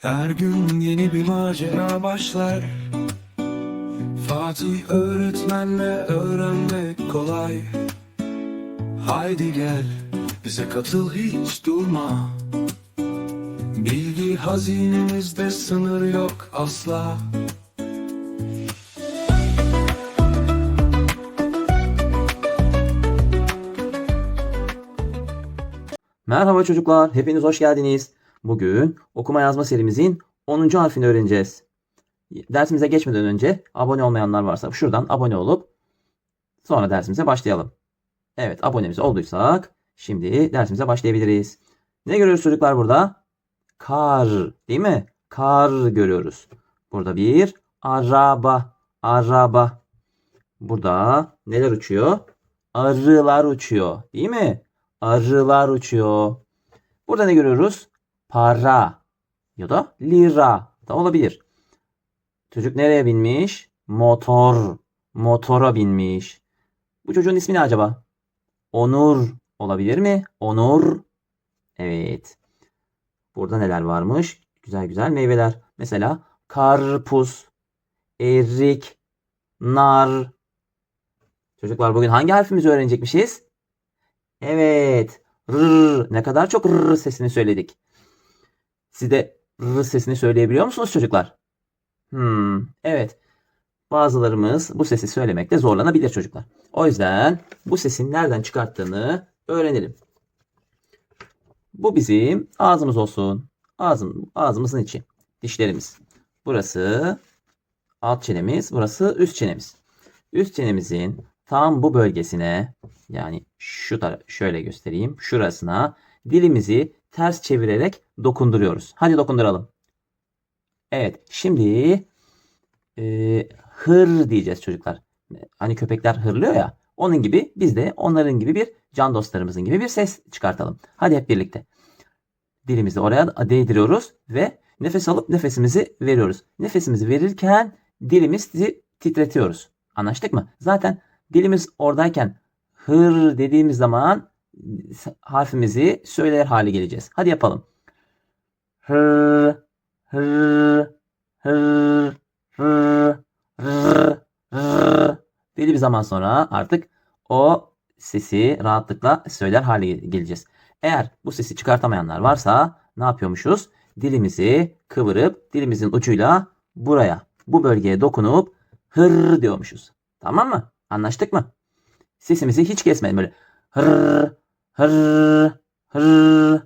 Her gün yeni bir macera başlar. Fatih öğretmenle öğrenmek kolay. Haydi gel bize katıl hiç durma. Bilgi hazinemizde sınır yok asla. Merhaba çocuklar, hepiniz hoş geldiniz. Bugün okuma yazma serimizin 10. harfini öğreneceğiz. Dersimize geçmeden önce abone olmayanlar varsa şuradan abone olup sonra dersimize başlayalım. Evet, abonemiz olduysak şimdi dersimize başlayabiliriz. Ne görüyoruz çocuklar burada? Kar, değil mi? Kar görüyoruz. Burada bir araba, araba. Burada neler uçuyor? Arılar uçuyor, değil mi? Arılar uçuyor. Burada ne görüyoruz? Para ya da lira da olabilir. Çocuk nereye binmiş? Motor. Motora binmiş. Bu çocuğun ismi ne acaba? Onur olabilir mi? Onur. Evet. Burada neler varmış? Güzel güzel meyveler. Mesela karpuz, erik, nar. Çocuklar bugün hangi harfimizi öğrenecekmişiz? Evet. Rrr. Ne kadar çok rrr sesini söyledik. Siz de rrr sesini söyleyebiliyor musunuz çocuklar? Hmm, evet. Bazılarımız bu sesi söylemekte zorlanabilir çocuklar. O yüzden bu sesin nereden çıkarttığını öğrenelim. Bu bizim ağzımız olsun. Ağzım, ağzımızın içi. Dişlerimiz. Burası alt çenemiz. Burası üst çenemiz. Üst çenemizin tam bu bölgesine yani şu tara- şöyle göstereyim. Şurasına dilimizi ters çevirerek dokunduruyoruz. Hadi dokunduralım. Evet. Şimdi e, hır diyeceğiz çocuklar. Hani köpekler hırlıyor ya. Onun gibi biz de onların gibi bir can dostlarımızın gibi bir ses çıkartalım. Hadi hep birlikte. Dilimizi oraya değdiriyoruz ve nefes alıp nefesimizi veriyoruz. Nefesimizi verirken dilimizi titretiyoruz. Anlaştık mı? Zaten dilimiz oradayken hır dediğimiz zaman harfimizi söyler hale geleceğiz. Hadi yapalım. Hır. Belli bir zaman sonra artık o sesi rahatlıkla söyler hale geleceğiz. Eğer bu sesi çıkartamayanlar varsa ne yapıyormuşuz? Dilimizi kıvırıp dilimizin ucuyla buraya, bu bölgeye dokunup hır diyormuşuz. Tamam mı? Anlaştık mı? Sesimizi hiç kesmeyin böyle. Hır, hır, hır.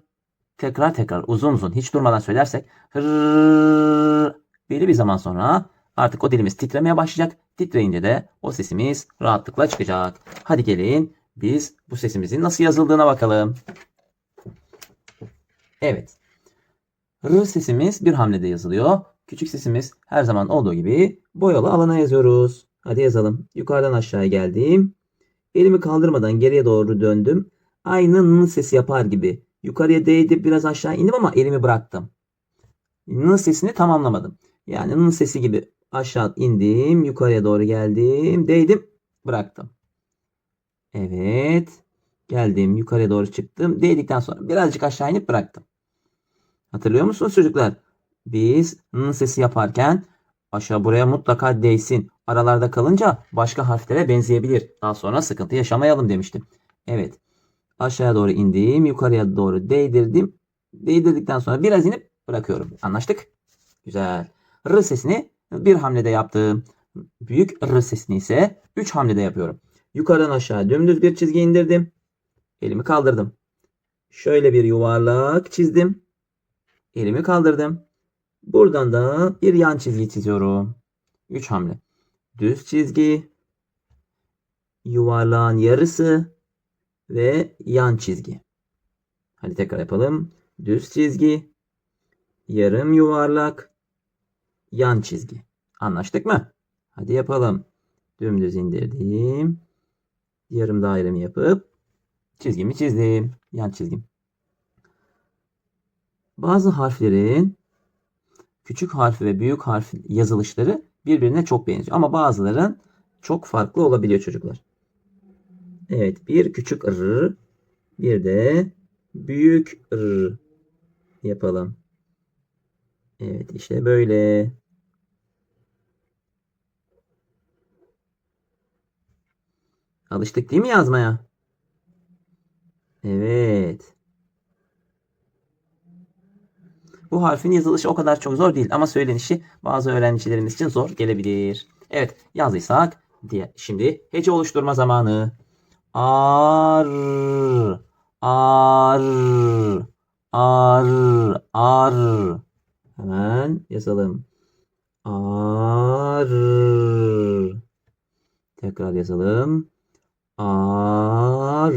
Tekrar tekrar uzun uzun hiç durmadan söylersek hır. Belli bir zaman sonra artık o dilimiz titremeye başlayacak. Titreyince de o sesimiz rahatlıkla çıkacak. Hadi gelin biz bu sesimizin nasıl yazıldığına bakalım. Evet. R sesimiz bir hamlede yazılıyor. Küçük sesimiz her zaman olduğu gibi boyalı alana yazıyoruz. Hadi yazalım. Yukarıdan aşağıya geldim. Elimi kaldırmadan geriye doğru döndüm. Aynı n sesi yapar gibi. Yukarıya değdi biraz aşağı indim ama elimi bıraktım. N sesini tamamlamadım. Yani n sesi gibi aşağı indim. Yukarıya doğru geldim. Değdim. Bıraktım. Evet. Geldim. Yukarıya doğru çıktım. Değdikten sonra birazcık aşağı inip bıraktım. Hatırlıyor musunuz çocuklar? Biz n sesi yaparken aşağı buraya mutlaka değsin. Aralarda kalınca başka harflere benzeyebilir. Daha sonra sıkıntı yaşamayalım demiştim. Evet. Aşağıya doğru indim. Yukarıya doğru değdirdim. Değdirdikten sonra biraz inip bırakıyorum. Anlaştık? Güzel. R sesini bir hamlede yaptım. Büyük R sesini ise 3 hamlede yapıyorum. Yukarıdan aşağı dümdüz bir çizgi indirdim. Elimi kaldırdım. Şöyle bir yuvarlak çizdim. Elimi kaldırdım. Buradan da bir yan çizgi çiziyorum. 3 hamle. Düz çizgi, yuvarlağın yarısı ve yan çizgi. Hadi tekrar yapalım. Düz çizgi, yarım yuvarlak, yan çizgi. Anlaştık mı? Hadi yapalım. Dümdüz indirdim. Yarım dairemi yapıp çizgimi çizdim. Yan çizgim. Bazı harflerin küçük harf ve büyük harf yazılışları birbirine çok benziyor. Ama bazıların çok farklı olabiliyor çocuklar. Evet bir küçük r bir de büyük r yapalım. Evet işte böyle. Alıştık değil mi yazmaya? Evet. Bu harfin yazılışı o kadar çok zor değil ama söylenişi bazı öğrencilerimiz için zor gelebilir. Evet yazdıysak diye şimdi hece oluşturma zamanı. Ar ar ar ar hemen yazalım. Ar tekrar yazalım. Ar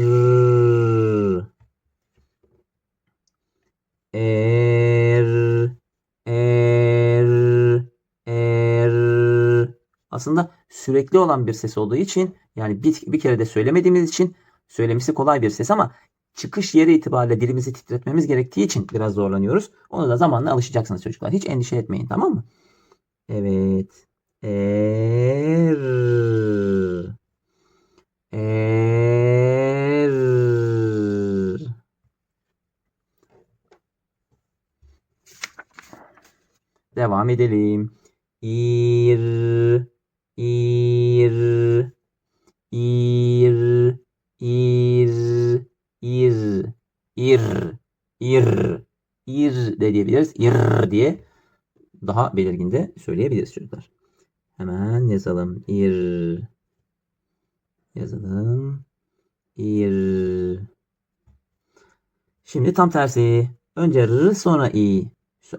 aslında sürekli olan bir ses olduğu için yani bir, bir kere de söylemediğimiz için söylemesi kolay bir ses ama çıkış yeri itibariyle dilimizi titretmemiz gerektiği için biraz zorlanıyoruz. Onu da zamanla alışacaksınız çocuklar. Hiç endişe etmeyin tamam mı? Evet. Er Er Devam edelim. İr İr İr İr İr İr İr İr de diyebiliriz. İr diye daha belirgin de söyleyebiliriz çocuklar. Hemen yazalım. İr yazalım. İr Şimdi tam tersi. Önce r sonra i.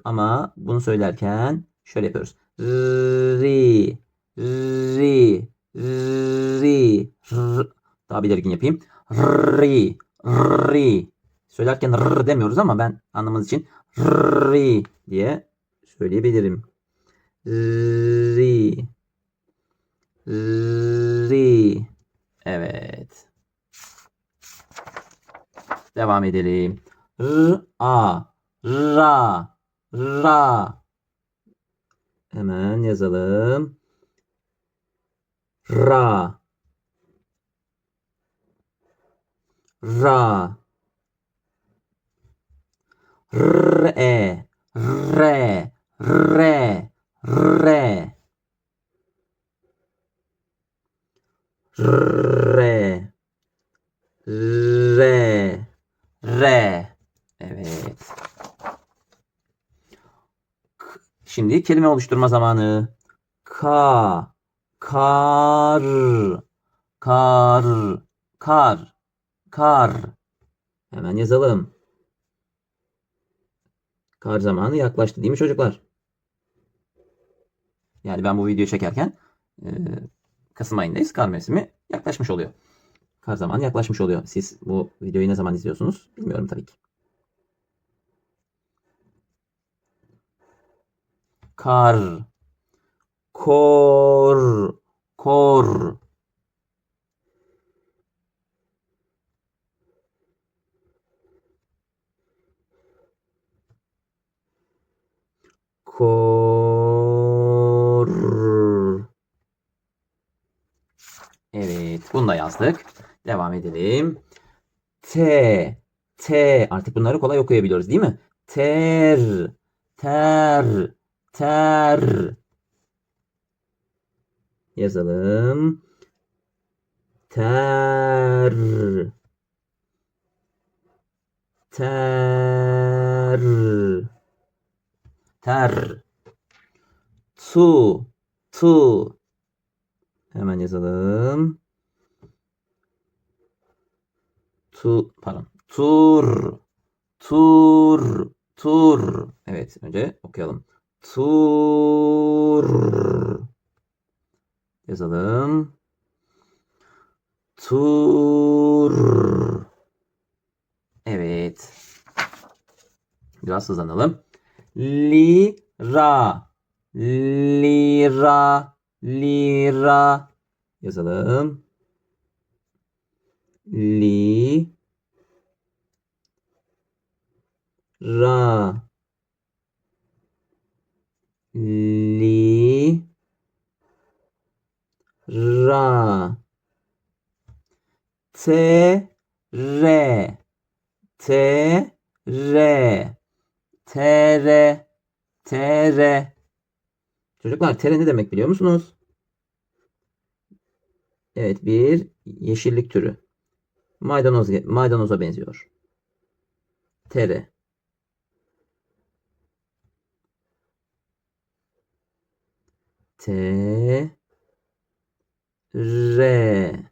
Ama bunu söylerken şöyle yapıyoruz. Ri, ri, ri, r. Daha belirgin yapayım. Ri, ri. Söylerken r demiyoruz ama ben anlamanız için ri diye söyleyebilirim. Ri, ri. Evet. Devam edelim. R, a, ra, ra. Hemen yazalım. Ra. Ra. Re. Re. Re. Re. Re. Re. Re. Evet. Şimdi kelime oluşturma zamanı. Ka. Kar. Kar. Kar. Kar. Hemen yazalım. Kar zamanı yaklaştı değil mi çocuklar? Yani ben bu videoyu çekerken e, Kasım ayındayız. Kar mevsimi yaklaşmış oluyor. Kar zamanı yaklaşmış oluyor. Siz bu videoyu ne zaman izliyorsunuz? Bilmiyorum tabii ki. Kar. Kor. Kor. Kor. Evet, bunu da yazdık. Devam edelim. T. T. Artık bunları kolay okuyabiliyoruz değil mi? Ter. Ter. Ter. Yazalım. Ter. Ter. Ter. Tu. Tu. Hemen yazalım. Tu, pardon. Tur. Tur. Tur. Evet, önce okuyalım. Tur. Yazalım. Tur. Evet. Biraz hızlanalım. Lira. Lira. Lira. Yazalım. Li. Ra. Te. Re. Te. Re. Tere. Tere. Çocuklar tere ne demek biliyor musunuz? Evet bir yeşillik türü. Maydanoz, maydanoza benziyor. Tere. T R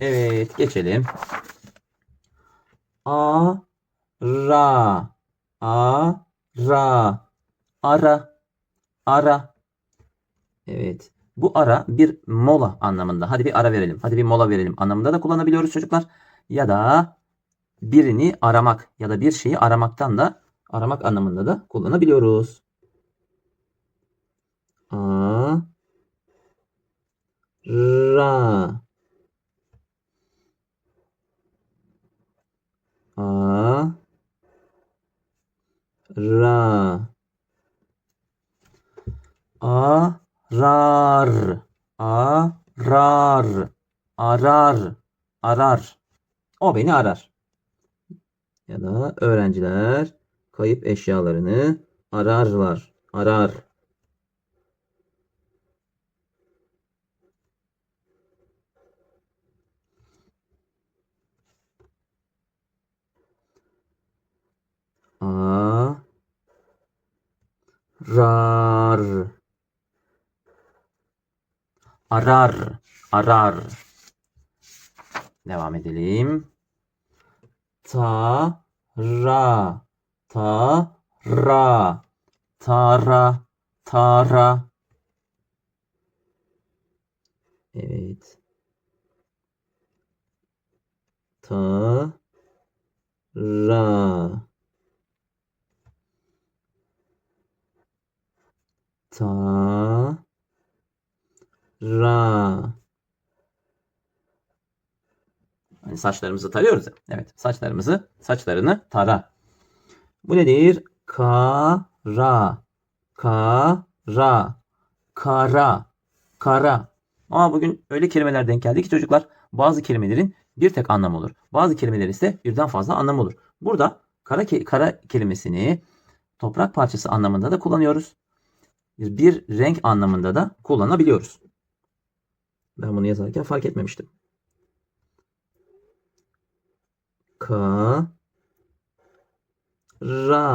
Evet geçelim. A ra a ra ara ara Evet. Bu ara bir mola anlamında. Hadi bir ara verelim. Hadi bir mola verelim anlamında da kullanabiliyoruz çocuklar. Ya da birini aramak ya da bir şeyi aramaktan da aramak anlamında da kullanabiliyoruz. A ra a ra arar arar arar arar. O beni arar. Ya da öğrenciler kayıp eşyalarını ararlar arar A rar arar. Arar. Devam edelim. Ta ra. Ta ra. Tara. Tara. Evet. Ta ra ta ra Hani saçlarımızı tarıyoruz ya. Evet, saçlarımızı, saçlarını tara. Bu nedir? Kara. Kara. Kara. Kara. Ama bugün öyle kelimeler denk geldi ki çocuklar bazı kelimelerin bir tek anlamı olur. Bazı kelimeler ise birden fazla anlamı olur. Burada kara, ke- kara kelimesini toprak parçası anlamında da kullanıyoruz bir renk anlamında da kullanabiliyoruz. Ben bunu yazarken fark etmemiştim. Ka ra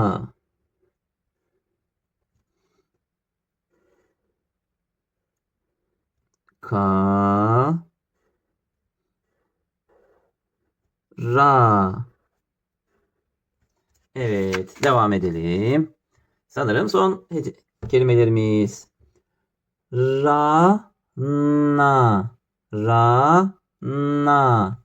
ka ra Evet, devam edelim. Sanırım son kelimelerimiz. Ra na ra na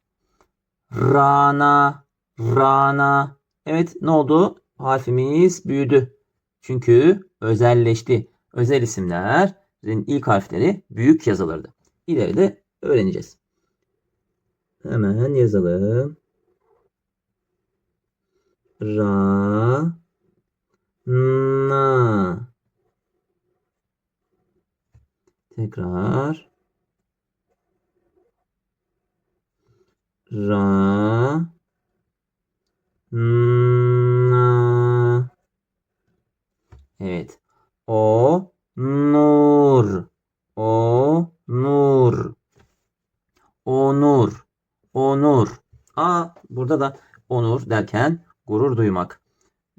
rana rana. Evet ne oldu? Harfimiz büyüdü. Çünkü özelleşti. Özel isimlerin ilk harfleri büyük yazılırdı. İleride öğreneceğiz. Hemen yazalım. Ra na Tekrar. Ra. Na. Evet. O nur. O nur. Onur onur a burada da onur derken gurur duymak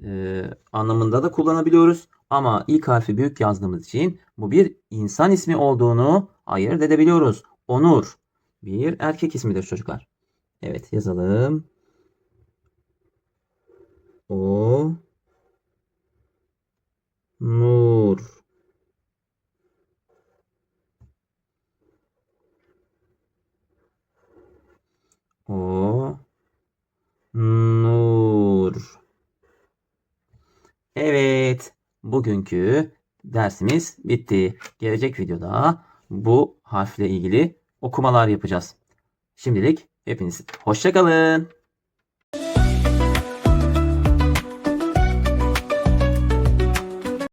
e, anlamında da kullanabiliyoruz. Ama ilk harfi büyük yazdığımız için bu bir insan ismi olduğunu ayırt edebiliyoruz. Onur bir erkek ismidir çocuklar. Evet yazalım. O nur O nur Evet, bugünkü dersimiz bitti. Gelecek videoda bu harfle ilgili okumalar yapacağız. Şimdilik hepiniz hoşça kalın.